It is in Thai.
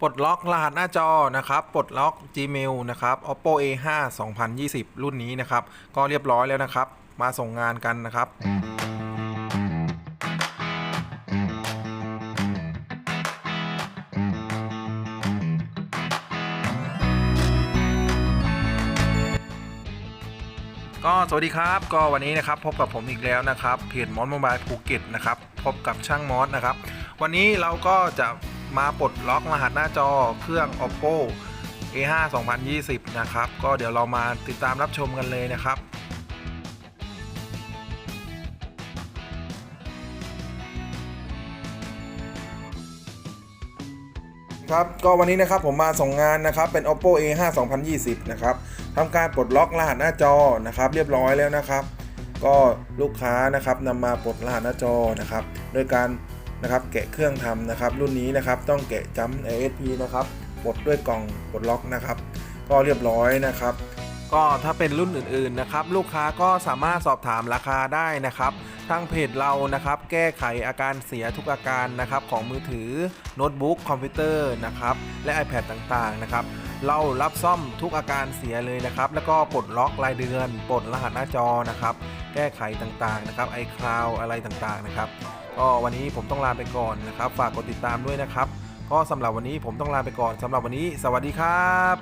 ปลดล็อกรหัสหน้าจอนะครับ ปลดล็อก Gmail นะครับ oppo a5 2020 รุ่นนี้นะครับ ก็เรียบร้อยแล้วนะครับ มาส่งงานกันนะครับก็สวัสดีครับก็วันนี้นะครับพบกับผมอีกแล้วนะครับเพจมอสโมบายภูเก็ตนะครับพบกับช่างมอสนะครับ วันนี้เราก็จะ มาปลดล็อกรหัสหน้าจอเครื่อง oppo a5 2020 นะครับ ก็เดี๋ยวเรามาติดตามรับชมกันเลยนะครับครับก็วันนี้นะครับผมมาส่งงานนะครับเป็น oppo a5 2020 นะครับทำการปลดล็อกรหัสหน้าจอนะครับ เรียบร้อยแล้วนะครับ ก็ลูกค้านะครับนำมาปลดรหัสหน้าจอนะครับ โดยการ นะครับแกะเครื่องทำนะครับ รุ่นนี้นะครับต้องแกะจัม ASP นะครับปลดด้วยกล่องปลดล็อกนะครับ ก็เรียบร้อยนะครับ ก็ถ้าเป็นรุ่นอื่นๆนะครับ ลูกค้าก็สามารถสอบถามราคาได้นะครับทางเพจเรานะครับ แก้ไขอาการเสียทุกอาการนะครับ ของมือถือโน้ตบุ๊กคอมพิวเตอร์นะครับ และ iPad ต่างๆนะครับเรารับซ่อมทุกอาการเสียเลยนะครับ แล้วก็ปลดล็อกรายเดือน ปลดรหัสหน้าจอนะครับ แก้ไขต่างๆนะครับ iCloud อะไรต่างๆนะครับ ก็วันนี้ผมต้องลาไปก่อนนะครับ ฝากกดติดตามด้วยนะครับ ก็สำหรับวันนี้ผมต้องลาไปก่อนสำหรับวันนี้ สวัสดีครับ